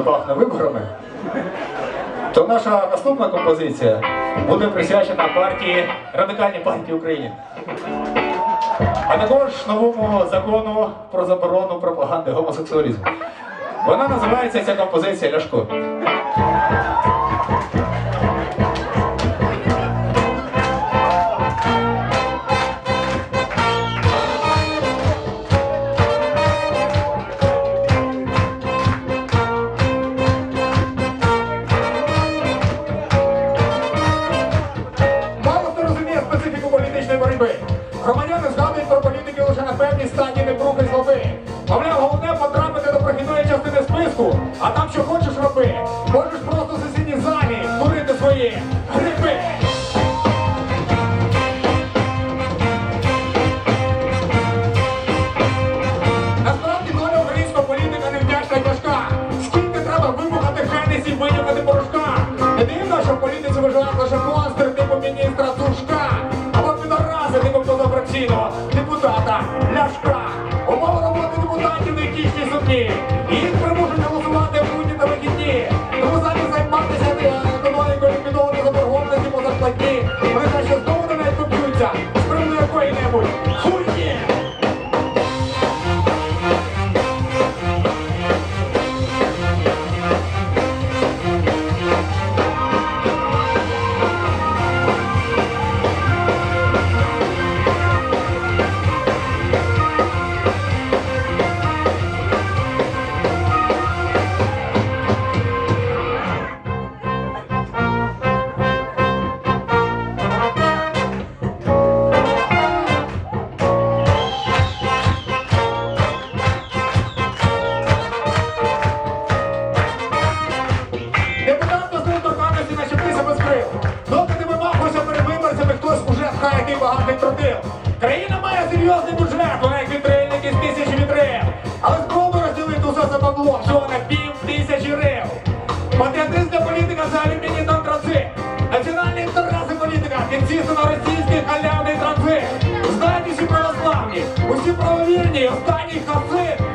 пахне виборами, то наша наступна композиція буде присвячена партії Радикальній партії України. А також новому закону про заборону пропаганди гомосексуалізму. Вона називається ця композиція Ляшко. Боротьби. Громадяни згадують про політики лише на певній стадії непрухи злоби. Мовляв, головне потрапити до прохідної частини списку, а там що хочеш роби. Можеш просто сумні. Їх примушують голосувати в та вихідні. Тому замість займатися економікою відомо, заборгованості по зарплатні. Вони наші знову до неї купуються з якої-небудь який багатий тротил. Країна має серйозний бюджет, вона як вітрильники з тисячі вітрил. Але спробуй розділити усе це бабло, всього на пів тисячі рил. Патріотизм політика за алюміній та антрацит. Національні інтереси політика підсісти на російський халявний транзит. Знають усі православні, усі правовірні, останній хасид.